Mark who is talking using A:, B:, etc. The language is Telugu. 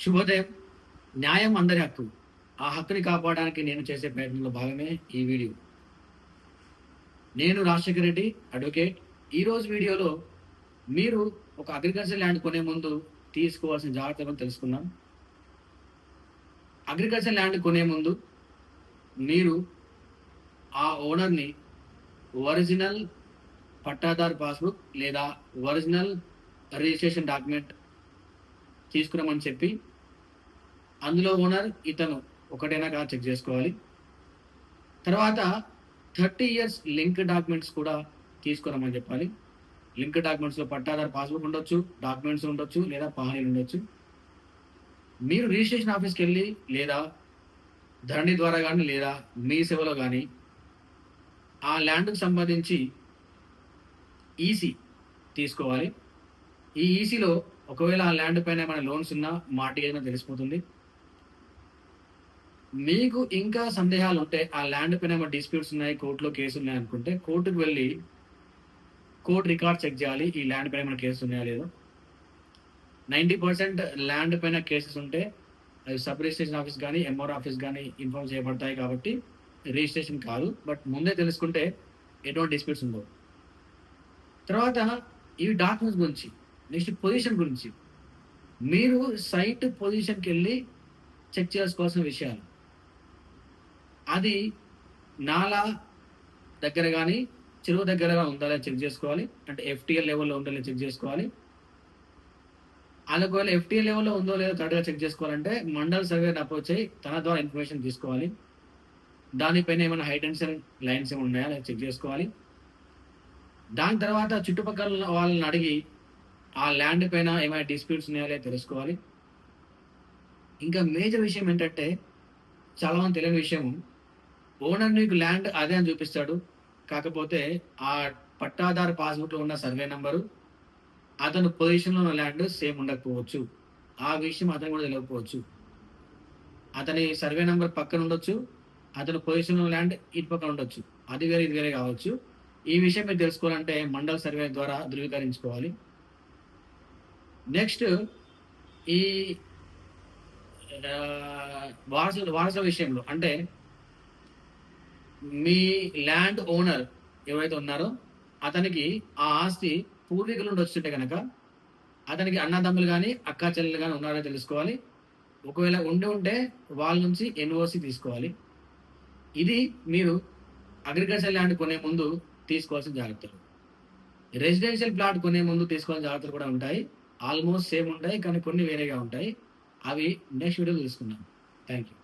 A: శుభోదయం. న్యాయం అందరి హక్కు ఆ హక్కుని కాపాడడానికి నేను చేసే ప్రయత్నంలో భాగమే ఈ వీడియో. నేను రాజశేఖర రెడ్డి అడ్వకేట్. ఈరోజు వీడియోలో మీరు ఒక అగ్రికల్చర్ ల్యాండ్ కొనే ముందు తీసుకోవాల్సిన జాగ్రత్తలను తెలుసుకుందాం? అగ్రికల్చర్ ల్యాండ్ కొనే ముందు మీరు ఆ ఓనర్ని ఒరిజినల్ పట్టాదారు పాస్బుక్ లేదా ఒరిజినల్ రిజిస్ట్రేషన్ డాక్యుమెంట్ తీసుకురమ్మని చెప్పి అందులో ఓనర్ ఇతను ఒకటైనా కాదు చెక్ చేసుకోవాలి. తర్వాత థర్టీ ఇయర్స్ లింక్ డాక్యుమెంట్స్ కూడా తీసుకురమ్మని చెప్పాలి. లింక్ డాక్యుమెంట్స్లో పట్టాదారు పాస్బుక్ ఉండొచ్చు డాక్యుమెంట్స్ ఉండొచ్చు లేదా పహానీలు ఉండొచ్చు. మీరు రిజిస్ట్రేషన్ ఆఫీస్కి వెళ్ళి లేదా ధరణి ద్వారా కానీ లేదా మీ సేవలో కానీ ఆ ల్యాండ్కు సంబంధించి ఈసీ తీసుకోవాలి. ఈ ఈసీలో ఒకవేళ ఆ ల్యాండ్ పైన ఏమైనా లోన్స్ ఉన్నా మార్టిగేజ్ అయినా తెలిసిపోతుంది. మీకు ఇంకా సందేహాలు ఉంటే ఆ ల్యాండ్ పైన ఏమైనా డిస్ప్యూట్స్ ఉన్నాయి కోర్టులో కేసు ఉన్నాయి అనుకుంటే కోర్టుకు వెళ్ళి కోర్టు రికార్డ్ చెక్ చేయాలి ఈ ల్యాండ్ పైన ఏమైనా కేసు ఉన్నాయా లేదో. నైంటీ పర్సెంట్ ల్యాండ్ పైన కేసెస్ ఉంటే అవి సబ్ రిజిస్ట్రేషన్ ఆఫీస్ కానీ ఎంఆర్ ఆఫీస్ కానీ ఇన్ఫార్మ్ చేయబడతాయి కాబట్టి రిజిస్ట్రేషన్ కాదు. బట్ ముందే తెలుసుకుంటే ఎటువంటి డిస్ప్యూట్స్ ఉండవు. తర్వాత ఈ డాక్యుమెంట్స్ గురించి. నెక్స్ట్ పొజిషన్ గురించి. మీరు సైట్ పొజిషన్కి వెళ్ళి చెక్ చేసుకోవాల్సిన విషయాలు. అది నాలా దగ్గర కానీ చెరువు దగ్గరగా ఉందా లేదా చెక్ చేసుకోవాలి. అంటే ఎఫ్టీఎల్ లెవెల్లో ఉండాలని చెక్ చేసుకోవాలి. అది ఒకవేళ ఎఫ్టీఎల్ లెవెల్లో ఉందో లేదో కరెక్ట్గా చెక్ చేసుకోవాలంటే మండల్ సర్వేని అప్రోచ్ అయ్యి తన ద్వారా ఇన్ఫర్మేషన్ తీసుకోవాలి. దానిపైన ఏమైనా హైటెన్షన్ లైన్స్ ఏమైనా ఉన్నాయా చెక్ చేసుకోవాలి. దాని తర్వాత చుట్టుపక్కల వాళ్ళని అడిగి ఆ ల్యాండ్ పైన ఏమైనా డిస్ప్యూట్స్ ఉన్నాయో లేదో తెలుసుకోవాలి. ఇంకా మేజర్ విషయం ఏంటంటే చాలా మంది తెలియని విషయం ఓనర్ నీకు ల్యాండ్ అదే అని చూపిస్తాడు. కాకపోతే ఆ పట్టాదారు పాస్బుక్లో ఉన్న సర్వే నంబరు అతను పొజిషన్లో ఉన్న ల్యాండ్ సేమ్ ఉండకపోవచ్చు. ఆ విషయం అతను కూడా తెలియకపోవచ్చు. అతని సర్వే నంబర్ పక్కన ఉండొచ్చు. అతను పొజిషన్లో ల్యాండ్ ఇటు పక్కన ఉండొచ్చు. అది వేరే ఇది వేరే కావచ్చు. ఈ విషయం మీరు తెలుసుకోవాలంటే మండల్ సర్వే ద్వారా ధృవీకరించుకోవాలి. నెక్స్ట్ ఈ ఆ, వారస విషయంలో అంటే మీ ల్యాండ్ ఓనర్ ఎవరైతే ఉన్నారో అతనికి ఆ ఆస్తి పూర్వీకుల నుండి వస్తుంటే కనుక అతనికి అన్నదమ్ములు కానీ అక్కా చెల్లెలు కానీ ఉన్నారో తెలుసుకోవాలి. ఒకవేళ ఉండి ఉంటే వాళ్ళ నుంచి ఎన్ఓసి తీసుకోవాలి. ఇది మీరు అగ్రికల్చర్ ల్యాండ్ కొనే ముందు తీసుకోవాల్సిన జాగ్రత్తలు. రెసిడెన్షియల్ ప్లాట్ కొనే ముందు తీసుకోవాల్సిన జాగ్రత్తలు కూడా ఉంటాయి. ఆల్మోస్ట్ సేమ్ ఉంటాయి కానీ కొన్ని వేరేగా ఉంటాయి. అవి నెక్స్ట్ వీడియో తెలుసుకుందాం. Thank you